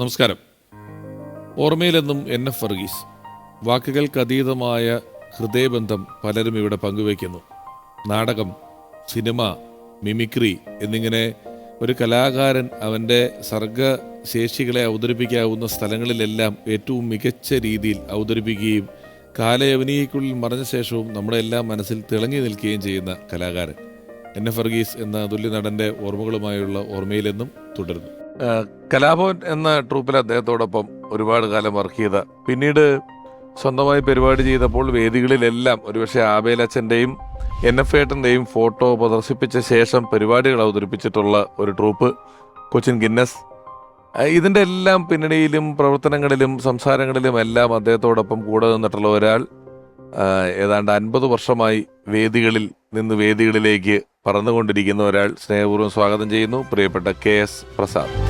നമസ്കാരം. ഓർമ്മയിലെന്നും N F Varghese വാക്കുകൾക്കതീതമായ ഹൃദയബന്ധം പലരും ഇവിടെ പങ്കുവയ്ക്കുന്നു. നാടകം സിനിമ മിമിക്രി എന്നിങ്ങനെ ഒരു കലാകാരൻ അവന്റെ സർഗശേഷികളെ അവതരിപ്പിക്കാവുന്ന സ്ഥലങ്ങളിലെല്ലാം ഏറ്റവും മികച്ച രീതിയിൽ അവതരിപ്പിക്കുകയും കാലയവനിയയ്ക്കുള്ളിൽ മറഞ്ഞ ശേഷവും നമ്മുടെ മനസ്സിൽ തിളങ്ങി നിൽക്കുകയും ചെയ്യുന്ന കലാകാരൻ. എൻ എഫ് വർഗീസ് എന്ന അതുല്യ നടന്റെ ഓർമ്മകളുമായുള്ള ഓർമ്മയിലെന്നും തുടരുന്നു. കലാഭവൻ എന്ന ട്രൂപ്പിൽ അദ്ദേഹത്തോടൊപ്പം ഒരുപാട് കാലം വർക്ക് ചെയ്ത പിന്നീട് സ്വന്തമായി പരിപാടി ചെയ്തപ്പോൾ വേദികളിലെല്ലാം ഒരുപക്ഷെ ആബേലച്ചന്റെയും എൻ എഫ് ഏട്ടന്റെയും ഫോട്ടോ പ്രദർശിപ്പിച്ച ശേഷം പരിപാടികൾ അവതരിപ്പിച്ചിട്ടുള്ള ഒരു ട്രൂപ്പ് കൊച്ചിൻ ഗിന്നസ്. ഇതിന്റെ എല്ലാം പിന്നണിയിലും പ്രവർത്തനങ്ങളിലും സംസാരങ്ങളിലും എല്ലാം അദ്ദേഹത്തോടൊപ്പം കൂടെ നിന്നിട്ടുള്ള ഒരാൾ ഏതാണ്ട് അൻപത് വർഷമായി വേദികളിൽ നിന്ന് വേദികളിലേക്ക് പറന്നുകൊണ്ടിരിക്കുന്ന ഒരാൾ. സ്നേഹപൂർവം സ്വാഗതം ചെയ്യുന്നു. പ്രിയപ്പെട്ട K S Prasad.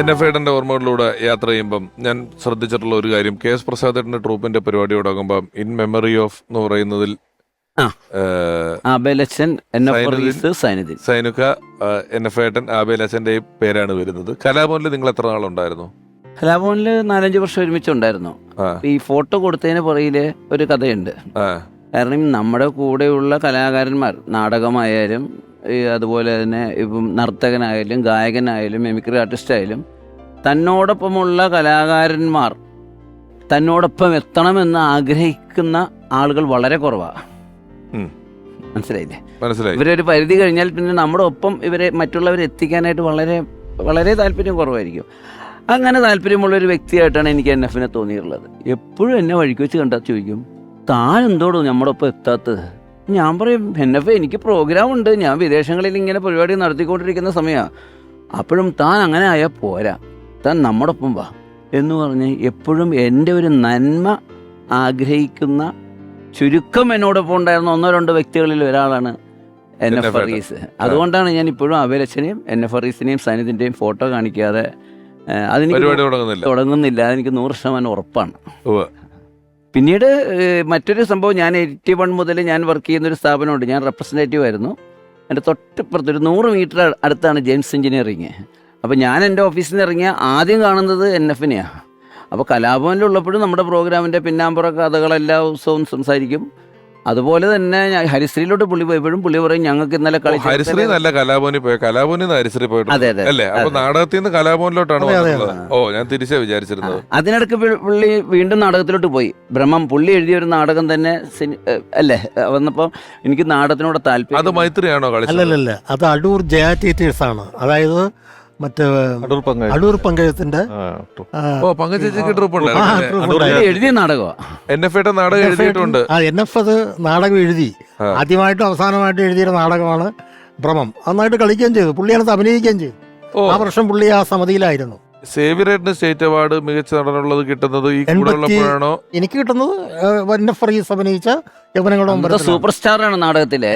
N F ഏടന്റെ ഓർമ്മകളിലൂടെ യാത്ര ചെയ്യുമ്പം ഞാൻ ശ്രദ്ധിച്ചിട്ടുള്ള ഒരു കാര്യം. കെ എസ് എന്ന ട്രൂപ്പിന്റെ പരിപാടി തുടങ്ങുമ്പം ഇൻ മെമ്മറി ഓഫ് എന്ന് പറയുന്നതിൽ ആബേലച്ചൻ സൈനുക എൻ എഫ് ഏട്ടൻ ആബേലച്ചന്റെയും പേരാണ് വരുന്നത്. കലാഭവനിൽ നിങ്ങൾ എത്ര നാളുണ്ടായിരുന്നു? കലാഭവനിൽ നാലഞ്ച് വർഷം ഒരുമിച്ചുണ്ടായിരുന്നു. ഈ ഫോട്ടോ കൊടുത്തതിന് പുറകിൽ ഒരു കഥയുണ്ട്. കാരണം നമ്മുടെ കൂടെയുള്ള കലാകാരന്മാർ നാടകമായാലും അതുപോലെ തന്നെ ഇപ്പം നർത്തകനായാലും ഗായകനായാലും മെമിക്രി ആർട്ടിസ്റ്റ് ആയാലും തന്നോടൊപ്പമുള്ള കലാകാരന്മാർ തന്നോടൊപ്പം എത്തണമെന്ന് ആഗ്രഹിക്കുന്ന ആളുകൾ വളരെ കുറവാണ് മനസ്സിലായില്ലേ? മനസ്സിലായി. ഇവരൊരു പരിധി കഴിഞ്ഞാൽ പിന്നെ നമ്മുടെ ഒപ്പം ഇവരെ മറ്റുള്ളവരെ എത്തിക്കാനായിട്ട് വളരെ വളരെ താല്പര്യം കുറവായിരിക്കും. അങ്ങനെ താല്പര്യമുള്ള ഒരു വ്യക്തിയായിട്ടാണ് എനിക്ക് എൻ എഫിനെ തോന്നിയിട്ടുള്ളത്. എപ്പോഴും എന്നെ വഴിക്ക് വെച്ച് കണ്ടാൽ ചോദിക്കും താൻ എന്തോടോ നമ്മുടെ ഒപ്പം എത്താത്തത്? ഞാൻ പറയും എൻ എഫ് എനിക്ക് പ്രോഗ്രാം ഉണ്ട് ഞാൻ വിദേശങ്ങളിൽ ഇങ്ങനെ പരിപാടി നടത്തിക്കൊണ്ടിരിക്കുന്ന സമയമാണ് അപ്പോഴും താൻ അങ്ങനെ ആയാൽ പോരാ. താൻ നമ്മുടെ ഒപ്പം വാ. എന്ന് പറഞ്ഞ് എപ്പോഴും എന്റെ ഒരു നന്മ ആഗ്രഹിക്കുന്ന ചുരുക്കം എന്നോടൊപ്പം ഉണ്ടായിരുന്ന ഒന്നോ രണ്ടോ വ്യക്തികളിൽ ഒരാളാണ് എൻ. എഫ്. ഫറീസ്. അതുകൊണ്ടാണ് ഞാൻ ഇപ്പോഴും അഭിലച്ചനെയും എൻ. എഫ്. ഫറീസിനെയും സൈന്യത്തിന്റെയും ഫോട്ടോ കാണിക്കാതെ അതിന് അതെനിക്ക് തുടങ്ങുന്നില്ല. അതെനിക്ക് നൂറ് ശതമാനം ഉറപ്പാണ്. പിന്നീട് മറ്റൊരു സംഭവം ഞാൻ എയ്റ്റി വൺ മുതൽ ഞാൻ വർക്ക് ചെയ്യുന്ന ഒരു സ്ഥാപനമുണ്ട്. ഞാൻ റെപ്രസെന്റേറ്റീവ് ആയിരുന്നു. എന്റെ തൊട്ടിപ്പുറത്ത് ഒരു നൂറ് മീറ്റർ അടുത്താണ് ജെയിംസ് എഞ്ചിനീയറിങ്. അപ്പോൾ ഞാൻ എന്റെ ഓഫീസിൽ നിന്ന് ഇറങ്ങിയ ആദ്യം കാണുന്നത് എൻ എഫിനെയാണ് അപ്പോൾ കലാഭവനിലുള്ളപ്പോഴും നമ്മുടെ പ്രോഗ്രാമിന്റെ പിന്നാമ്പുറ കഥകളെല്ലാ ദിവസവും സംസാരിക്കും. അതുപോലെ തന്നെ ഞാൻ ഹരിശ്രീയിലോട്ട് പുള്ളി പോയപ്പോഴും പുള്ളി പറയും ഞങ്ങൾക്ക് ഇന്നലെ കളി ഹരിശ്രീ നല്ല കലാഭവനിൽ പോയ. കലാഭവനിൽ നിന്ന് ഹരിശ്രീ പോയിട്ട് അതെ, അതെ. അല്ലേ? അപ്പൊ. നാടകത്തിൽ നിന്ന് കലാഭവനിലോട്ടാണ് വന്നിട്ടുള്ളത്. ഓ ഞാൻ തിരിച്ചാ വിചാരിച്ചിരുന്നത്. അതിനിടക്ക് പു- പുള്ളി വീണ്ടും നാടകത്തിലോട്ട് പോയി. ബ്രഹ്മം പുള്ളി എഴുതിയ ഒരു നാടകം തന്നെ സിനി- അല്ലേ? വന്നപ്പോൾ എനിക്ക് നാടകത്തിനോട് താല്പര്യം. അത് മൈത്രിയാണോ കളിച്ചത്? അല്ലല്ലല്ല അത് അടൂർ ജയ തിയേറ്റേഴ്സ് ആണ്. അതായത് മറ്റേ അടൂർ പങ്ക് അടൂർ പങ്കജത്തിന്റെ. പുള്ളി എഴുതിയ നാടകമാണ് എൻ എഫ് നാടകം എഴുതിയിട്ടുണ്ട്. ആ എൻ എഫ് അത് നാടകം എഴുതി. ആദ്യമായിട്ടും അവസാനമായിട്ടും എഴുതിയ നാടകമാണ് ഭ്രമം നന്നായിട്ട് കളിക്കുകയും ചെയ്തു. പുള്ളിയാണ് അഭിനയിക്കുകയും ചെയ്തു. ആ വർഷം പുള്ളി ആ സമിതിയിലായിരുന്നു. സേവിയറേട്ടിന് സ്റ്റേറ്റ് അവാർഡ് മികച്ച നടനുള്ളത് കിട്ടുന്നത് ഈ കൂടെ എൺപത്തി- ഉള്ളപ്പോഴാണോ? എനിക്ക് കിട്ടുന്നത് അഭിനയിച്ച യവനങ്ങളുടെ സൂപ്പർ സ്റ്റാറാണ് നാടകത്തിലെ.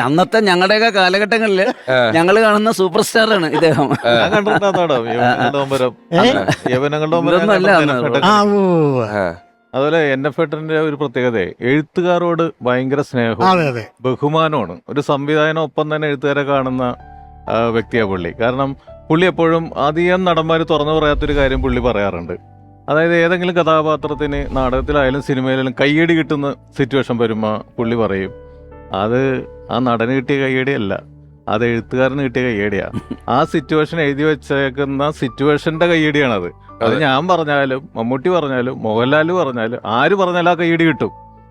അന്നത്തെ ഞങ്ങളുടെയൊക്കെ കാലഘട്ടങ്ങളിൽ ഞങ്ങൾ കാണുന്ന സൂപ്പർ സ്റ്റാറാണ് ഇദ്ദേഹം അതുപോലെ എൻ എഫ് എട്ടറിന്റെ ഒരു പ്രത്യേകത എഴുത്തുകാരോട് ഭയങ്കര സ്നേഹവും ബഹുമാനമാണ് ഒരു സംവിധായകനൊപ്പം തന്നെ എഴുത്തുകാരെ കാണുന്ന ആ, വ്യക്തിയാ പുള്ളി. കാരണം പുള്ളി എപ്പോഴും അധികം നടന്മാർ തുറന്നു പറയാത്തൊരു കാര്യം പുള്ളി പറയാറുണ്ട്. അതായത് ഏതെങ്കിലും കഥാപാത്രത്തിന് നാടകത്തിലായാലും സിനിമയിലായാലും കയ്യടി കിട്ടുന്ന സിറ്റുവേഷൻ വരുമ്പോൾ പുള്ളി പറയും അത് ആ നടന് കിട്ടിയ കയ്യടി അല്ല അത് എഴുത്തുകാരന് കിട്ടിയ കയ്യടിയാണ് ആ സിറ്റുവേഷൻ എഴുതി വെച്ചേക്കുന്ന സിറ്റുവേഷന്റെ കയ്യടിയാണത്. അത് ഞാൻ പറഞ്ഞാലും മമ്മൂട്ടി പറഞ്ഞാലും മോഹൻലാൽ പറഞ്ഞാലും ആര് പറഞ്ഞാലും ആ കയ്യടി കിട്ടും.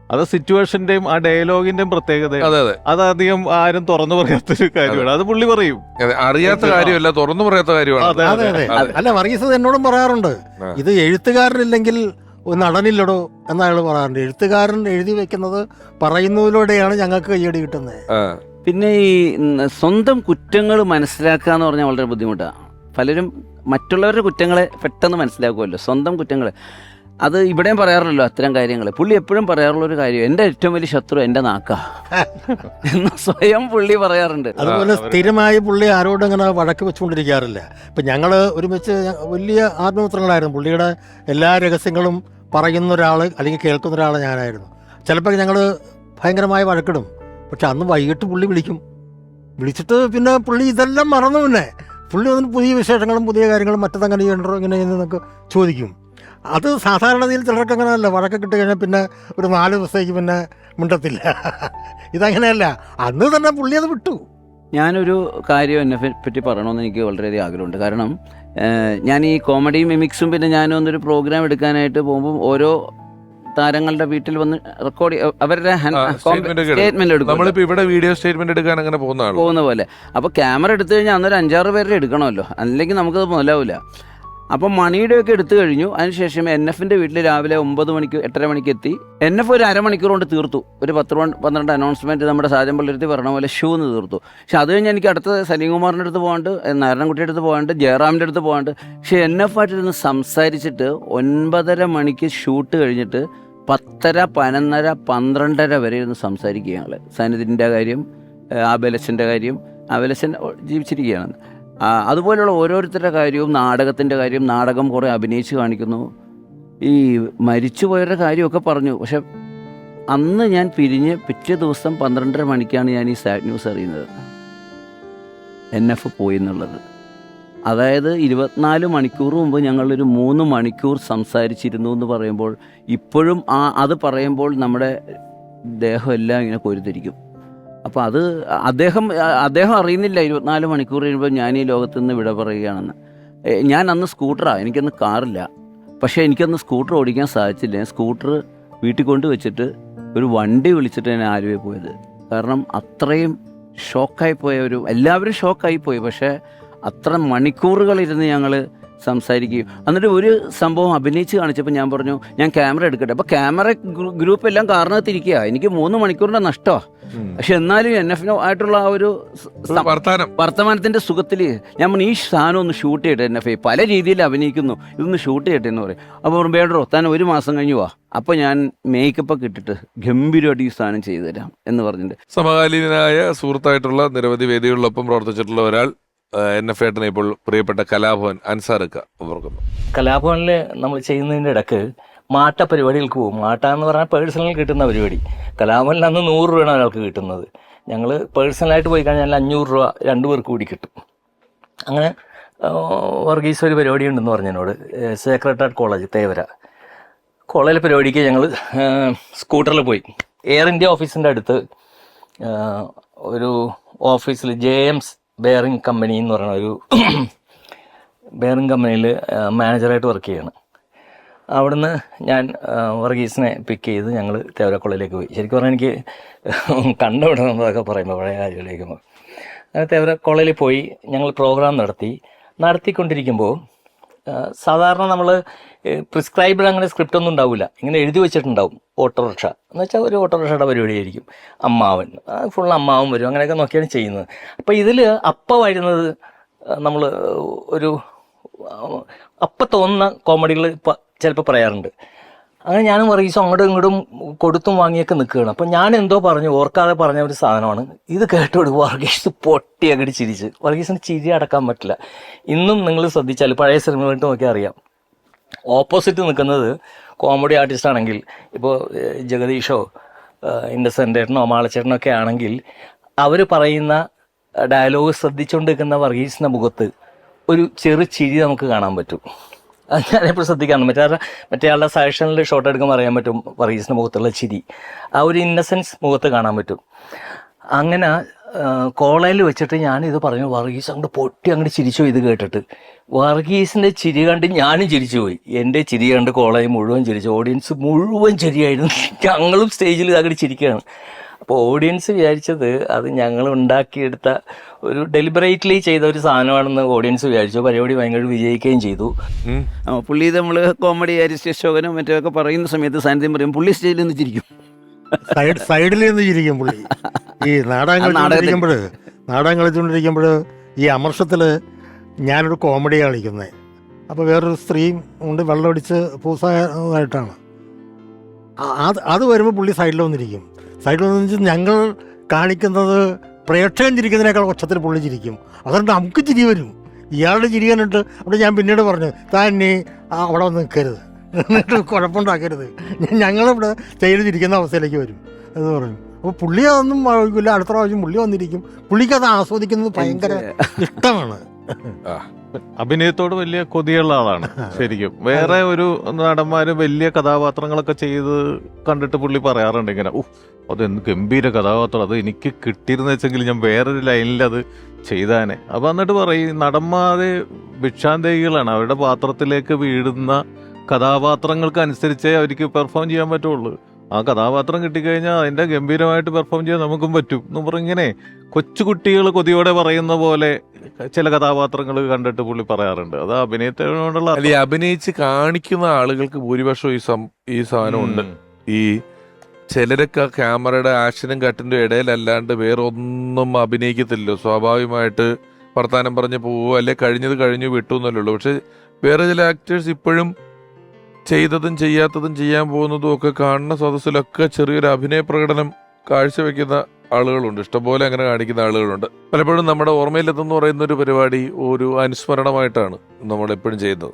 അത് സിറ്റുവേഷന്റെയും ആ ഡയലോഗിന്റെയും പ്രത്യേകത അതെ അതെ. അത് അധികം ആരും തുറന്നു പറയാത്തൊരു കാര്യമാണ്. അത് പുള്ളി പറയും. അതെ, അറിയാത്ത കാര്യമല്ല തുറന്നു പറയാത്ത കാര്യമാണ്. അതെ, അതെ അതെ അതെ. അല്ല വർഗീസ് എന്നോടും പറയാറുണ്ട്. ഇത് എഴുത്തുകാരനില്ലെങ്കിൽ ഒരു നടനില്ലടോ എന്ന് അയാൾ പറയാറുണ്ട്. എഴുത്തുകാരൻ എഴുതി വെക്കുന്നത് പറയുന്നതിലൂടെയാണ് ഞങ്ങൾക്ക് കയ്യടി കിട്ടുന്നത്. ആ, പിന്നെ ഈ ഉം, സ്വന്തം കുറ്റങ്ങൾ മനസ്സിലാക്കുക എന്ന് പറഞ്ഞാൽ വളരെ ബുദ്ധിമുട്ടാണ്. പലരും മറ്റുള്ളവരുടെ കുറ്റങ്ങളെ പെട്ടെന്ന് മനസ്സിലാക്കുമല്ലോ. സ്വന്തം കുറ്റങ്ങൾ അത് ഇവിടെയും പറയാറില്ലല്ലോ അത്തരം കാര്യങ്ങൾ പുള്ളി എപ്പോഴും പറയാറുള്ള ഒരു കാര്യം എന്റെ ഏറ്റവും വലിയ ശത്രു എന്റെ നാക്ക. എന്ന് സ്വയം പുള്ളി പറയാറുണ്ട്. അതുപോലെ സ്ഥിരമായി പുള്ളി ആരോടും അങ്ങനെ വഴക്ക് വെച്ചുകൊണ്ടിരിക്കാറില്ല. ഇപ്പം ഞങ്ങൾ ഒരുമിച്ച് വലിയ ആത്മമിത്രങ്ങളായിരുന്നു. പുള്ളിയുടെ എല്ലാ രഹസ്യങ്ങളും പറയുന്ന ഒരാൾ അല്ലെങ്കിൽ കേൾക്കുന്ന ഒരാൾ ഞാനായിരുന്നു. ചിലപ്പോൾ ഞങ്ങൾ ഭയങ്കരമായി വഴക്കിടും. പക്ഷെ അന്ന് വൈകിട്ട് പുള്ളി വിളിക്കും. വിളിച്ചിട്ട് പിന്നെ പുള്ളി ഇതെല്ലാം മറന്നു പിന്നെ. പുള്ളി വന്നിട്ട് പുതിയ വിശേഷങ്ങളും പുതിയ കാര്യങ്ങളും മറ്റതങ്ങനെ ചെയ്യണ്ടോ ഇങ്ങനെ ചെയ്യുന്നതൊക്കെ ചോദിക്കും. അത് സാധാരണയിൽ ചിലർക്ക് അങ്ങനെ അല്ല വഴക്ക് കിട്ടി കഴിഞ്ഞാൽ പിന്നെ ഒരു നാല് ദിവസത്തേക്ക് പിന്നെ മിണ്ടത്തില്ല. ഇതങ്ങനെയല്ല. അന്ന് തന്നെ പുള്ളി അത് വിട്ടു. ഞാനൊരു കാര്യം എന്നെ പറ്റി പറയണമെന്ന് എനിക്ക് വളരെയധികം ആഗ്രഹമുണ്ട്. കാരണം ഞാൻ ഈ കോമഡി മിമിക്സും പിന്നെ ഞാനും ഒന്നൊരു പ്രോഗ്രാം എടുക്കാനായിട്ട് പോകുമ്പോൾ ഓരോ താരങ്ങളുടെ വീട്ടിൽ വന്ന് റെക്കോർഡ് അവരുടെ. സ്റ്റേറ്റ്മെന്റ് എടുക്കും. നമ്മളിപ്പോ ഇവിടെ വീഡിയോ സ്റ്റേറ്റ്മെന്റ് എടുക്കാൻ അങ്ങനെ പോകുന്ന പോകുന്ന പോലെ. അപ്പോൾ ക്യാമറ എടുത്തു കഴിഞ്ഞാൽ അന്നൊരു അഞ്ചാറ് പേരുടെ എടുക്കണമല്ലോ. അല്ലെങ്കിൽ നമുക്കത് മുതലാവില്ല അപ്പം മണിയുടെ ഒക്കെ എടുത്തു കഴിഞ്ഞു. അതിനുശേഷം എൻ എഫിന്റെ വീട്ടിൽ രാവിലെ ഒമ്പത് മണിക്ക് എട്ടര മണിക്ക് എത്തി. എൻ എഫ് ഒരു അരമണിക്കൂർ കൊണ്ട് തീർത്തു. ഒരു പത്ത് പന്ത്രണ്ട് അനൗൺസ്മെന്റ് നമ്മുടെ സാജൻ പള്ളിരുത്തി പറഞ്ഞ പോലെ ഷൂ എന്ന് തീർത്തു. പക്ഷെ അത് കഴിഞ്ഞ് എനിക്ക് അടുത്ത സലീം കുമാറിന്റെ അടുത്ത് പോകാണ്ട് നാരായണൻകുട്ടിയുടെ അടുത്ത് പോകാണ്ട് ജയറാമിന്റെ അടുത്ത് പോകാണ്ട്. പക്ഷെ എൻ എഫ് ആയിട്ടിരുന്ന് സംസാരിച്ചിട്ട് ഒൻപതര മണിക്ക് ഷൂട്ട് കഴിഞ്ഞിട്ട് പത്തര പതിനൊന്നര പന്ത്രണ്ടര വരെ ഇരുന്ന് സംസാരിക്കുക ഞങ്ങൾ സന്നിധിന്റെ കാര്യം ആബലച്ചന്റെ കാര്യം ആബലച്ചൻ ജീവിച്ചിരിക്കുകയാണ്. അതുപോലെയുള്ള ഓരോരുത്തരുടെ കാര്യവും നാടകത്തിന്റെ കാര്യം നാടകം കുറേ അഭിനയിച്ച് കാണിക്കുന്നു. ഈ മരിച്ചുപോയവരുടെ കാര്യമൊക്കെ പറഞ്ഞു. പക്ഷെ അന്ന് ഞാൻ പിരിഞ്ഞ് പിറ്റേ ദിവസം പന്ത്രണ്ടര മണിക്കാണ് ഞാൻ ഈ സാഡ് ന്യൂസ് അറിയുന്നത്. എൻ എഫ് പോയി എന്നുള്ളത്. അതായത് ഇരുപത്തിനാല് മണിക്കൂർ മുമ്പ് ഞങ്ങളൊരു മൂന്ന് മണിക്കൂർ സംസാരിച്ചിരുന്നു എന്ന് പറയുമ്പോൾ ഇപ്പോഴും ആ അത് പറയുമ്പോൾ നമ്മുടെ ദേഹമെല്ലാം ഇങ്ങനെ കൊരുത്തിരിക്കും അപ്പോൾ അത് അദ്ദേഹം അദ്ദേഹം അറിയുന്നില്ല ഇരുപത്തിനാല് മണിക്കൂർ കഴിയുമ്പോൾ ഞാൻ ഈ ലോകത്ത് നിന്ന് വിട പറയുകയാണെന്ന്. ഞാൻ അന്ന് സ്കൂട്ടറാണ് എനിക്കന്ന് കാറില്ല. പക്ഷേ എനിക്കന്ന് സ്കൂട്ടർ ഓടിക്കാൻ സാധിച്ചില്ല. ഞാൻ സ്കൂട്ടർ വീട്ടിൽ കൊണ്ട് വെച്ചിട്ട് ഒരു വണ്ടി വിളിച്ചിട്ട് ഞാൻ ആലുവേ പോയത്. കാരണം അത്രയും ഷോക്കായി പോയ ഒരു എല്ലാവരും ഷോക്കായി പോയി. പക്ഷേ അത്ര മണിക്കൂറുകളിരുന്ന് ഞങ്ങൾ സംസാരിക്കുകയും. എന്നിട്ട് ഒരു സംഭവം അഭിനയിച്ച് കാണിച്ചപ്പോൾ ഞാൻ പറഞ്ഞു ഞാൻ ക്യാമറ എടുക്കട്ടെ. അപ്പോൾ ക്യാമറ ഗ്രൂപ്പ് എല്ലാം കാരണത്തിരിക്കുക. എനിക്ക് മൂന്ന് മണിക്കൂറിന്റെ നഷ്ടമാണ്. പക്ഷെ എന്നാലും എൻ എഫ് ആയിട്ടുള്ള ആ ഒരു വർത്തമാനത്തിന്റെ സുഖത്തിൽ ഞാൻ പറഞ്ഞു, ഈ സാധനം ഒന്ന് ഷൂട്ട് ചെയ്യട്ടെ എൻ എഫ് ഐ. പല രീതിയിൽ അഭിനയിക്കുന്നു. ഇതൊന്ന് ഷൂട്ട് ചെയ്യട്ടെ എന്ന് പറയും. അപ്പോൾ വേണ്ടോ താൻ ഒരു മാസം കഴിഞ്ഞു വാ. അപ്പോൾ ഞാൻ മേക്കപ്പ് ഒക്കെ ഇട്ടിട്ട് ഗംഭീരമായിട്ട് ഈ സാധനം ചെയ്തു തരാം എന്ന് പറഞ്ഞിട്ട്. സമകാലീനായ സുഹൃത്തായിട്ടുള്ള നിരവധി വേദികളിലൊപ്പം പ്രവർത്തിച്ചിട്ടുള്ള ഒരാൾ എൻ എഫ് ഇപ്പോൾ പ്രിയപ്പെട്ട കലാഭവൻ അൻസാറക്ക ഓർക്കുന്നു. കലാഭവനിൽ നമ്മൾ ചെയ്യുന്നതിന്റെ ഇടയ്ക്ക് മാട്ട പരിപാടികൾക്ക് പോകും. മാട്ട എന്ന് പറഞ്ഞാൽ പേഴ്സണൽ കിട്ടുന്ന പരിപാടി. കലാഭവനിൽ അന്ന് നൂറ് രൂപയാണ് ഒരാൾക്ക് കിട്ടുന്നത്. ഞങ്ങൾ പേഴ്സണലായിട്ട് പോയി കഴിഞ്ഞാൽ അഞ്ഞൂറ് രൂപ രണ്ടു പേർക്ക് കൂടി കിട്ടും. അങ്ങനെ വർഗീസ് ഒരു പരിപാടി ഉണ്ടെന്ന് പറഞ്ഞു എന്നോട്. Art college Thevara. കോളേജിലെ പരിപാടിക്ക് ഞങ്ങൾ സ്കൂട്ടറിൽ പോയി. എയർ ഇന്ത്യ ഓഫീസിന്റെ അടുത്ത് ഒരു ഓഫീസിൽ ജെ എംസ് ബെയറിംഗ് കമ്പനി എന്ന് പറയുന്ന ഒരു ബെയറിംഗ് കമ്പനിയിൽ മാനേജറായിട്ട് വർക്ക് ചെയ്യാണ്. അവിടുന്ന് ഞാൻ വർഗീസിനെ പിക്ക് ചെയ്ത് ഞങ്ങൾ തേവരക്കുളയിലേക്ക് പോയി. ശരിക്കും പറഞ്ഞാൽ എനിക്ക് കണ്ടുവിടണമെന്നതൊക്കെ പറയുമ്പോൾ പഴയ കാര്യങ്ങളിലേക്ക് തേവരക്കുളയിൽ പോയി ഞങ്ങൾ പ്രോഗ്രാം നടത്തി. നടത്തിക്കൊണ്ടിരിക്കുമ്പോൾ സാധാരണ നമ്മൾ പ്രിസ്ക്രൈബ്ഡ് അങ്ങനെ സ്ക്രിപ്റ്റ് ഒന്നും ഉണ്ടാവില്ല ഇങ്ങനെ എഴുതി വെച്ചിട്ടുണ്ടാവും ഓട്ടോറിക്ഷ. എന്ന് വെച്ചാൽ ഒരു ഓട്ടോറിക്ഷയുടെ പരിപാടിയായിരിക്കും. അമ്മാവൻ. ഫുൾ അമ്മാവൻ വരും. അങ്ങനെയൊക്കെ നോക്കിയാണ് ചെയ്യുന്നത്. അപ്പോൾ ഇതിൽ അപ്പ വരുന്നത് നമ്മൾ ഒരു അപ്പം തോന്നുന്ന കോമഡികൾ ചിലപ്പോൾ പറയാറുണ്ട്. അങ്ങനെ ഞാനും വർഗീസും അങ്ങോട്ടും ഇങ്ങോട്ടും കൊടുത്തും വാങ്ങിയൊക്കെ നിൽക്കുകയാണ്. അപ്പം ഞാൻ എന്തോ പറഞ്ഞു ഓർക്കാതെ പറഞ്ഞ ഒരു സാധനമാണ്. ഇത് കേട്ടോട് വർഗീസ് പൊട്ടി അങ്ങോട്ട് ചിരിച്ച്. വർഗീസിന് ചിരി അടക്കാൻ പറ്റില്ല. ഇന്നും നിങ്ങൾ ശ്രദ്ധിച്ചാൽ പഴയ സിനിമകളിട്ട് നോക്കിയാൽ അറിയാം. ഓപ്പോസിറ്റ് നിൽക്കുന്നത് കോമഡി ആർട്ടിസ്റ്റ് ആണെങ്കിൽ ഇപ്പോൾ ജഗദീഷോ ഇൻഡസെന്റേട്ടനോ മാളച്ചേട്ടനോ ഒക്കെ ആണെങ്കിൽ അവർ പറയുന്ന ഡയലോഗ് ശ്രദ്ധിച്ചുകൊണ്ടിരിക്കുന്ന വർഗീസിന്റെ മുഖത്ത് ഒരു ചെറു ചിരി നമുക്ക് കാണാൻ പറ്റും. ഞാനെപ്പോഴും ശ്രദ്ധിക്കാറുണ്ട് മറ്റേ മറ്റേ ആളുടെ സജഷനിൽ ഷോട്ട് എടുക്കാൻ പറയാൻ പറ്റും വർഗീസിന്റെ മുഖത്തുള്ള ചിരി. ആ ഒരു ഇന്നസെൻസ് മുഖത്ത് കാണാൻ പറ്റും. അങ്ങനെ കോളേജിൽ വെച്ചിട്ട് ഞാനിത് പറഞ്ഞു വർഗീസ് അങ്ങോട്ട് പൊട്ടി അങ്ങോട്ട് ചിരിച്ചു ഇത് കേട്ടിട്ട്. വർഗീസിന്റെ ചിരി കണ്ട് ഞാനും ചിരിച്ചു പോയി. എന്റെ ചിരി കണ്ട് കോളേജ് മുഴുവൻ ചിരിച്ചു. ഓഡിയൻസ് മുഴുവൻ ചിരിയായിരുന്നു. ഞങ്ങളും സ്റ്റേജിൽ അങ്ങോട്ട് ചിരിക്കുകയാണ്. അപ്പോൾ ഓഡിയൻസ് വിചാരിച്ചത് അത് ഞങ്ങൾ ഉണ്ടാക്കിയെടുത്ത ഒരു ഡെലിബറേറ്റ്ലി ചെയ്ത ഒരു സാധനമാണെന്ന് ഓഡിയൻസ് വിചാരിച്ചു. പരിപാടി ഭയങ്കര വിജയിക്കുകയും ചെയ്തു. ആ, പുള്ളി നമ്മൾ കോമഡി അരിസ്റ്റ ശോകനും മറ്റൊക്കെ പറയുന്ന സമയത്ത് സാന്നിധ്യം പറയും പുള്ളി സ്റ്റേജിൽ നിന്ന് ചിരിക്കും. സൈഡ് സൈഡിൽ നിന്ന് ചിരിക്കും പുള്ളി. ഈ നാടകം. കളിച്ചുകൊണ്ടിരിക്കുമ്പോൾ നാടകം കളിച്ചുകൊണ്ടിരിക്കുമ്പോൾ ഈ അമർഷത്തിൽ ഞാനൊരു കോമഡി കളിക്കുന്നത് അപ്പോൾ വേറൊരു സ്ത്രീയും കൊണ്ട് വെള്ളമടിച്ച് പൂസായതായിട്ടാണ് ആ- അത് അത് വരുമ്പോൾ പുള്ളി സൈഡിൽ വന്നിരിക്കും. സൈഡിൽ നിന്ന് വെച്ചാൽ ഞങ്ങൾ കാണിക്കുന്നത് പ്രേക്ഷകൻ ചിരിക്കുന്നതിനേക്കാൾ ഒച്ചത്തിൽ പുള്ളി ചിരിക്കും. അതുകൊണ്ട് നമുക്ക് ചിരി വരും. ഇയാളുടെ ചിരി കണ്ടിട്ട് അവിടെ ഞാൻ പിന്നീട് പറഞ്ഞു താൻ നീ അവിടെ വന്ന് നിൽക്കരുത്. എന്നിട്ട് കുഴപ്പമുണ്ടാക്കരുത്. ഞങ്ങളിവിടെ ചെയ്ത് ചിരിക്കുന്ന അവസ്ഥയിലേക്ക് വരും. എന്ന് പറഞ്ഞു. അപ്പോൾ പുള്ളി അതൊന്നും അടുത്ത പ്രാവശ്യം പുള്ളി വന്നിരിക്കും. പുള്ളിക്ക് അത് ആസ്വദിക്കുന്നത് ഭയങ്കര ഇഷ്ടമാണ്. അഭിനയത്തോട് വലിയ കൊതിയുള്ള ആളാണ് ശരിക്കും. വേറെ ഒരു നടന്മാര് വലിയ കഥാപാത്രങ്ങളൊക്കെ ചെയ്ത് കണ്ടിട്ട് പുള്ളി പറയാറുണ്ട് ഇങ്ങനെ ഓ അത് എന്ത് ഗംഭീര കഥാപാത്രം അത് എനിക്ക് കിട്ടിയിരുന്ന വെച്ചെങ്കിൽ ഞാൻ വേറൊരു ലൈനിൽ അത് ചെയ്താനെ. അപ്പൊ എന്നിട്ട് പറയും നടന്മാര് ഭിക്ഷാന്തേഹികളാണ് അവരുടെ പാത്രത്തിലേക്ക് വീഴുന്ന കഥാപാത്രങ്ങൾക്ക് അനുസരിച്ചേ അവർക്ക് പെർഫോം ചെയ്യാൻ പറ്റുള്ളൂ. ആ കഥാപാത്രം കിട്ടിക്കഴിഞ്ഞാൽ അതിന്റെ ഗംഭീരമായിട്ട് പെർഫോം ചെയ്യാൻ നമുക്കും പറ്റും. എന്ന് പറഞ്ഞിങ്ങനെ കൊച്ചുകുട്ടികൾ കൊതിയോടെ പറയുന്ന പോലെ ചില കഥാപാത്രങ്ങൾ കണ്ടിട്ട് പുള്ളി പറയാറുണ്ട്. അത് അഭിനയത്തിനോടുള്ള അല്ല അഭിനയിച്ച് കാണിക്കുന്ന ആളുകൾക്ക് ഭൂരിപക്ഷം ഈ സം ഈ സാധനമുണ്ട് ഈ ചിലരൊക്കെ ക്യാമറയുടെ ആക്ഷനും കട്ടിന്റെ ഇടയിലല്ലാണ്ട് വേറെ ഒന്നും അഭിനയിക്കത്തില്ലല്ലോ. സ്വാഭാവികമായിട്ട് വർത്താനം പറഞ്ഞ് പോവുക അല്ലെ കഴിഞ്ഞത് കഴിഞ്ഞു വിട്ടു എന്നല്ലേ ഉള്ളൂ. പക്ഷെ വേറെ ചില ആക്ടേഴ്സ് ഇപ്പോഴും ചെയ്തതും ചെയ്യാത്തതും ചെയ്യാൻ പോകുന്നതും ഒക്കെ കാണുന്ന സദസ്സിലൊക്കെ ചെറിയൊരു അഭിനയ പ്രകടനം കാഴ്ചവെക്കുന്ന ആളുകളുണ്ട്. ഇഷ്ടംപോലെ അങ്ങനെ കാണിക്കുന്ന ആളുകളുണ്ട്. പലപ്പോഴും നമ്മുടെ ഓർമ്മയിലെത്തുന്ന പറയുന്ന ഒരു പരിപാടി ഒരു അനുസ്മരണമായിട്ടാണ് നമ്മൾ എപ്പോഴും ചെയ്യുന്നത്.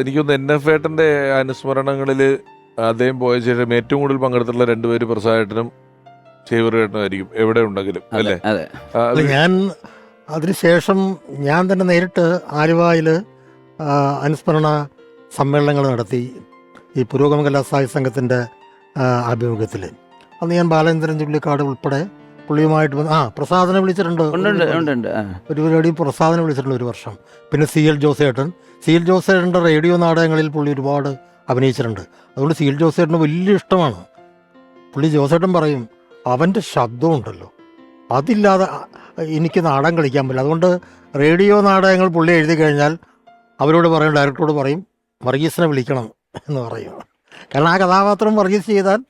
എനിക്കൊന്ന് എൻ എഫ് ഏട്ടന്റെ അനുസ്മരണങ്ങളിൽ അദ്ദേഹം പോയ ശേഷം ഏറ്റവും കൂടുതൽ പങ്കെടുത്തിട്ടുള്ള രണ്ടുപേര് പ്രസാദേട്ടനും ചെയ്വറേട്ടനായിരിക്കും എവിടെ ഉണ്ടെങ്കിലും അല്ല, ഞാൻ അതിനുശേഷം ഞാൻ തന്നെ നേരിട്ട് ആലുവായിൽ അനുസ്മരണ സമ്മേളനങ്ങൾ നടത്തി ഈ പുരോഗമ കലാസാഹിത്യ സംഘത്തിന്റെ ആഭിമുഖ്യത്തിൽ. അന്ന് ഞാൻ ബാലചന്ദ്രൻ ചുള്ളിക്കാട് ഉൾപ്പെടെ പുള്ളിയുമായിട്ട് ആ പ്രസാദനെ വിളിച്ചിട്ടുണ്ട്. ഒരു പരിപാടി പ്രസാദനെ വിളിച്ചിട്ടുണ്ട് ഒരു വർഷം. പിന്നെ സി എൽ ജോസേട്ടൻ. സി എൽ ജോസേട്ടന്റെ റേഡിയോ നാടകങ്ങളിൽ പുള്ളി ഒരുപാട് അഭിനയിച്ചിട്ടുണ്ട്. അതുകൊണ്ട് സി എൽ ജോസേട്ടന് വലിയ ഇഷ്ടമാണ്. പുള്ളി ജോസേട്ടൻ പറയും അവന്റെ ശബ്ദമുണ്ടല്ലോ അതില്ലാതെ എനിക്ക് നാടകം കളിക്കാൻ പറ്റില്ല. അതുകൊണ്ട് റേഡിയോ നാടകങ്ങൾ പുള്ളി എഴുതി കഴിഞ്ഞാൽ അവരോട് പറയും ഡയറക്ടറോട് പറയും വർഗീസിനെ വിളിക്കണം എന്ന് പറയും. കാരണം ആ കഥാപാത്രം വർഗീസ് ചെയ്താൽ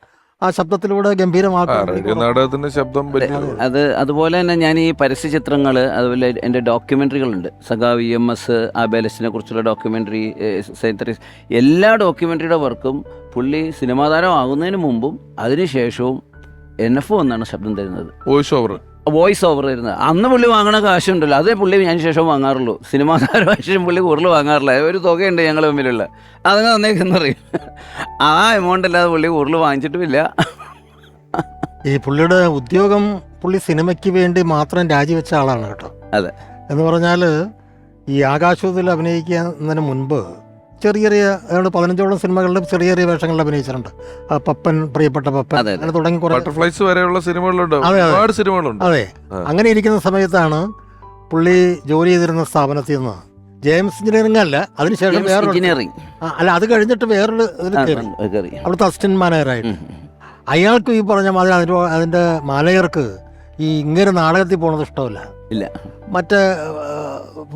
ആ ശബ്ദത്തിലൂടെ ഗംഭീരമാക്കും ശബ്ദം അത് അതുപോലെ തന്നെ ഞാൻ ഈ പരസ്യ ചിത്രങ്ങൾ അതുപോലെ എന്റെ ഡോക്യുമെന്ററികളുണ്ട്. സഖാവ് ഇ എം എസ് ആ ബാലസിനെ കുറിച്ചുള്ള ഡോക്യുമെന്ററി സൈത്രി എല്ലാ ഡോക്യുമെന്ററിയുടെ വർക്കും പുള്ളി സിനിമാതാരം ആകുന്നതിന് മുമ്പും അതിനുശേഷവും എൻ എഫ് ഒന്നാണ് ശബ്ദം തരുന്നത്. Voice over. വോയിസ് ഓവർ വരുന്നത് അന്ന് പുള്ളി വാങ്ങണ കാശുണ്ടല്ലോ. അതേ പുള്ളി ഞാൻ ശേഷം വാങ്ങാറുള്ളൂ. സിനിമാ ശേഷം പുള്ളി കൂടുതൽ വാങ്ങാറില്ല. ഒരു തുകയുണ്ട് ഞങ്ങൾ തമ്മിലുള്ള അതങ്ങ് തന്നേക്കെന്ന് പറയും. ആ എമൗണ്ട് അല്ലാതെ പുള്ളി കൂടുതൽ വാങ്ങിച്ചിട്ടുമില്ല. ഈ പുള്ളിയുടെ ഉദ്യോഗം പുള്ളി സിനിമയ്ക്ക് വേണ്ടി മാത്രം രാജിവെച്ച ആളാണ് കേട്ടോ. അതെ. എന്ന് പറഞ്ഞാൽ ഈ ആകാശത്തിൽ അഭിനയിക്കുന്നതിന് മുൻപ് ചെറിയ ചെറിയ ഏതാണ്ട് പതിനഞ്ചോളം സിനിമകളിലും ചെറിയ ചെറിയ വേഷങ്ങളിൽ അഭിനയിച്ചിട്ടുണ്ട്. പപ്പൻ പ്രിയപ്പെട്ട പപ്പൻ. അങ്ങനെ തുടങ്ങി ബട്ടർഫ്ലൈസ് വരെയുള്ള സിനിമകളുണ്ട്. അതെ, അതെ. ഒരുപാട് സിനിമകളുണ്ട്. അതെ. അങ്ങനെ ഇരിക്കുന്ന സമയത്താണ് പുള്ളി ജോലി ചെയ്തിരുന്ന സ്ഥാപനത്തിൽ നിന്ന് ജെയിംസ് എഞ്ചിനീയറിംഗ് അല്ല അതിനുശേഷം വേറെ എഞ്ചിനീയറിംഗ്. അല്ല അത് കഴിഞ്ഞിട്ട് വേറൊരു ഇതിൽ കയറി. കയറി. അവിടുത്തെ അസിസ്റ്റന്റ് മാനേജറായിട്ട്. അയാൾക്ക് ഈ പറഞ്ഞ മാതിരി അതിന്റെ അതിന്റെ മാനേജർക്ക് ഈ ഇങ്ങനെ നാടകത്തിൽ പോണത് ഇഷ്ടമല്ല. ഇല്ല. മറ്റേ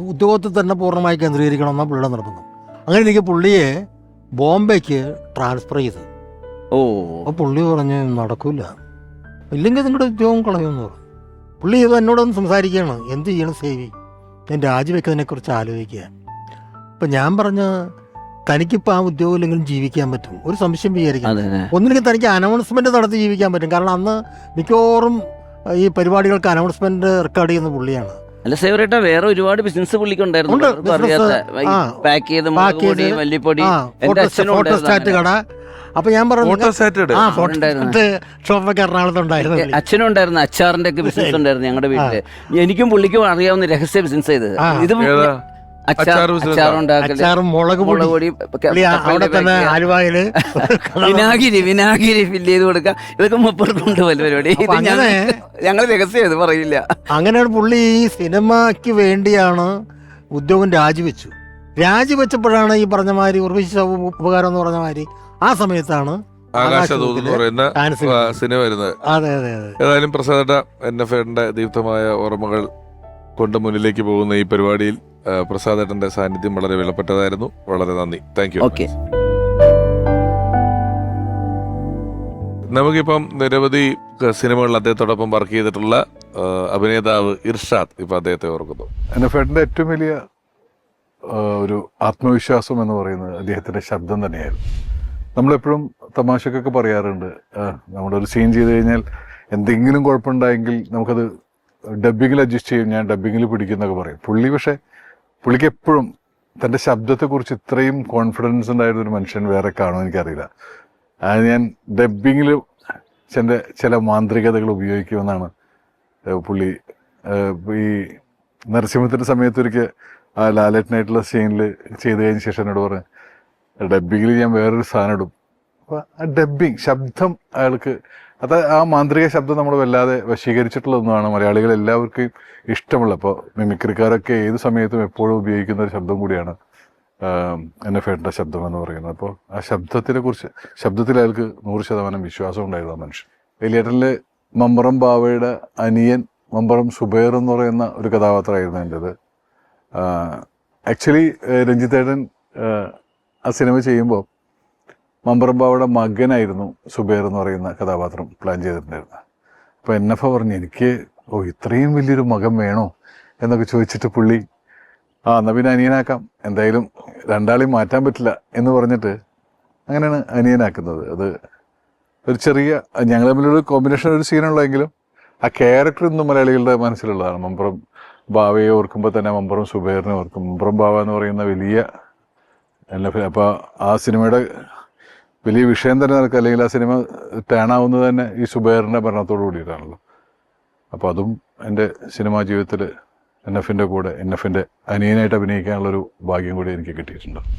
ഉദ്യോഗത്തിൽ തന്നെ പൂർണമായി കേന്ദ്രീകരിക്കണം എന്നാണ് പുള്ളിയുടെ നിർബന്ധം. അങ്ങനെ എനിക്ക് പുള്ളിയെ ബോംബെക്ക് ട്രാൻസ്ഫർ ചെയ്ത്. ഓ. അപ്പോൾ പുള്ളി പറഞ്ഞ് നടക്കൂല. ഇല്ലെങ്കിൽ നിങ്ങളുടെ ഉദ്യോഗം കളയുമെന്ന് പറഞ്ഞു. പുള്ളി ഇത് എന്നോടൊന്ന് സംസാരിക്കുകയാണ്. എന്ത് ചെയ്യണം സേവി? ഞാൻ രാജിവെക്കുന്നതിനെ കുറിച്ച് ആലോചിക്കുക. അപ്പം ഞാൻ പറഞ്ഞ തനിക്കിപ്പോൾ ആ ഉദ്യോഗം ഇല്ലെങ്കിലും ജീവിക്കാൻ പറ്റും. ഒരു സംശയം വിചാരിക്കാം. ഒന്നില്ലെങ്കിൽ തനിക്ക് അനൗൺസ്മെന്റ് നടത്തി ജീവിക്കാൻ പറ്റും. കാരണം അന്ന് മിക്കവാറും ഈ പരിപാടികൾക്ക് അനൗൺസ്മെന്റ് റെക്കോർഡ് ചെയ്യുന്ന പുള്ളിയാണ്. അല്ല സേവരേട്ട വേറെ ഒരുപാട് ബിസിനസ് പുള്ളിക്കുണ്ടായിരുന്നു. അറിയാത്ത പാക്ക് ചെയ്ത് Pack മുളക് പൊടി ചെയ്ത്, മല്ലിപ്പൊടി എന്റെ ഫോട്ടോ അച്ഛനും ഫോട്ടോ ഉണ്ടായിരുന്നു സ്റ്റാറ്റ് കട അപ്പൊ ഞാൻ പറഞ്ഞു അച്ഛനും ഉണ്ടായിരുന്നു അച്ചാറിന്റെ ഒക്കെ ബിസിനസ് ഉണ്ടായിരുന്നു ഞങ്ങളുടെ വീട്ടിൽ. എനിക്കും പുള്ളിക്കും അറിയാവുന്ന രഹസ്യ ബിസിനസ് ചെയ്തത്. ഇത്. അച്ചാറും മുളക് പൊടി. അവിടെ തന്നെ ആലുവായിൽ വിനാഗിരി വിനാഗിരി ഫില്ല് ചെയ്ത് കൊടുക്കുക. ഇതൊക്കെ മുപ്പത് കൊണ്ട് പോലെ പരിപാടി. ഞങ്ങൾ രഹസ്യം ഇത് പറയില്ല. അങ്ങനെയാണ് പുള്ളി ഈ സിനിമയ്ക്ക് വേണ്ടിയാണ് ഉദ്യോഗം രാജിവെച്ചു. രാജിവെച്ചപ്പോഴാണ് ഈ പറഞ്ഞ മാതിരി ഉർവിശ ഉപകാരം എന്ന് പറഞ്ഞ മാതിരി ആ സമയത്താണ് ആകാശദൂത് എന്ന് പറയുന്ന സിനിമ വരുന്നത്. അതെ അതെ അതെ. ഏതായാലും പ്രസാദ എൻ എഫ് ദീപ്തമായ ഓർമ്മകൾ കൊണ്ട് മുന്നിലേക്ക് പോകുന്ന ഈ പരിപാടിയിൽ ആ, പ്രസാദേട്ടന്റെ സാന്നിധ്യം വളരെ വിലപ്പെട്ടതായിരുന്നു. വളരെ നന്ദി. താങ്ക് യു ഓക്കെ നമുക്കിപ്പം നിരവധി സിനിമകളിൽ അദ്ദേഹത്തോടൊപ്പം വർക്ക് ചെയ്തിട്ടുള്ള അഭിനേതാവ് ഇർഷാദ് ഇപ്പൊ അദ്ദേഹത്തെ ഓർക്കുന്നു. എന്റെ ഫ്രണ്ടിന്റെ ഏറ്റവും വലിയ ഒരു ആത്മവിശ്വാസം എന്ന് പറയുന്നത് അദ്ദേഹത്തിന്റെ ശബ്ദം തന്നെയായിരുന്നു. നമ്മളെപ്പോഴും തമാശക്കൊക്കെ പറയാറുണ്ട് നമ്മളൊരു സീൻ ചെയ്ത് കഴിഞ്ഞാൽ എന്തെങ്കിലും കുഴപ്പമുണ്ടായെങ്കിൽ നമുക്കത് ഡബ്ബിങ്ങിൽ അഡ്ജസ്റ്റ് ചെയ്യും ഞാൻ ഡബ്ബിങ്ങിൽ പിടിക്കുന്നൊക്കെ പറയും. പുള്ളി പക്ഷേ പുള്ളിക്ക് എപ്പോഴും തന്റെ ശബ്ദത്തെക്കുറിച്ച് ഇത്രയും കോൺഫിഡൻസ് ഉണ്ടായിരുന്ന ഒരു മനുഷ്യൻ വേറെ കാണുമോ എനിക്കറിയില്ല. ഞാൻ ഡബ്ബിങ്ങിൽ എന്റെ ചില മാന്ത്രികതകൾ ഉപയോഗിക്കുമെന്നാണ് പുള്ളി ഈ നരസിംഹത്തിന്റെ സമയത്തൊരിക്കൽ ആ ലാലേട്ടനായിട്ടുള്ള സീനിൽ ചെയ്ത് കഴിഞ്ഞ ശേഷം എന്നോട് പറഞ്ഞു ഡബ്ബിങ്ങിൽ ഞാൻ വേറൊരു സാധനം ഇടും. അപ്പോൾ ആ ഡബ്ബിങ് ശബ്ദം അയാൾക്ക് അത് ആ മാന്ത്രിക ശബ്ദം നമ്മൾ വല്ലാതെ വശീകരിച്ചിട്ടുള്ള ഒന്നാണ് മലയാളികൾ എല്ലാവർക്കും ഇഷ്ടമുള്ള അപ്പോൾ മിമിക്രിക്കാരൊക്കെ ഏത് സമയത്തും എപ്പോഴും ഉപയോഗിക്കുന്ന ഒരു ശബ്ദം കൂടിയാണ് എന്നെ ഫേട്ട ശബ്ദം എന്ന് പറയുന്നത്. അപ്പോൾ ആ ശബ്ദത്തിനെ കുറിച്ച് ശബ്ദത്തിൽ അയാൾക്ക് നൂറ് ശതമാനം വിശ്വാസം ഉണ്ടായിരുന്നു മനുഷ്യൻ. വലിയേട്ടനിലെ മമ്പറം ബാവയുടെ അനിയൻ മമ്പറം സുബൈർ എന്ന് പറയുന്ന ഒരു കഥാപാത്രമായിരുന്നു എന്റെത്. ആക്ച്വലി രഞ്ജിത്തേട്ടൻ ആ സിനിമ ചെയ്യുമ്പോൾ മമ്പറം ബാവയുടെ മകനായിരുന്നു സുബേർ എന്ന് പറയുന്ന കഥാപാത്രം പ്ലാൻ ചെയ്തിട്ടുണ്ടായിരുന്നത്. അപ്പോൾ എൻ എഫ് പറഞ്ഞു എനിക്ക് ഓ ഇത്രയും വലിയൊരു മകൻ വേണോ? എന്നൊക്കെ ചോദിച്ചിട്ട് പുള്ളി ആ എന്നാൽ പിന്നെ അനിയനാക്കാം. എന്തായാലും രണ്ടാളെയും മാറ്റാൻ പറ്റില്ല എന്ന് പറഞ്ഞിട്ട് അങ്ങനെയാണ് അനിയനാക്കുന്നത്. അത് ഒരു ചെറിയ ഞങ്ങൾ തമ്മിലൊരു കോമ്പിനേഷൻ ഒരു സീനുള്ളെങ്കിലും ആ ക്യാരക്ടർ ഇന്നും മലയാളികളുടെ മനസ്സിലുള്ളതാണ്. മമ്പറം ബാവയെ ഓർക്കുമ്പോൾ തന്നെ മമ്പറം സുബേറിനെ ഓർക്കും. മമ്പറം ബാവ എന്ന് പറയുന്ന വലിയ എല്ലാ അപ്പോൾ ആ സിനിമയുടെ വലിയ വിഷയം തന്നെ നടക്കുക. അല്ലെങ്കിൽ ആ സിനിമ ടേൺ ആവുന്നത് തന്നെ ഈ സുബൈറിന്റെ ഭരണത്തോടു കൂടിയിട്ടാണല്ലോ. അപ്പോൾ അതും എന്റെ സിനിമാ ജീവിതത്തിൽ എൻ എഫിന്റെ കൂടെ എൻ എഫിന്റെ അനിയനായിട്ട് അഭിനയിക്കാനുള്ളൊരു ഭാഗ്യം കൂടി എനിക്ക് കിട്ടിയിട്ടുണ്ട്.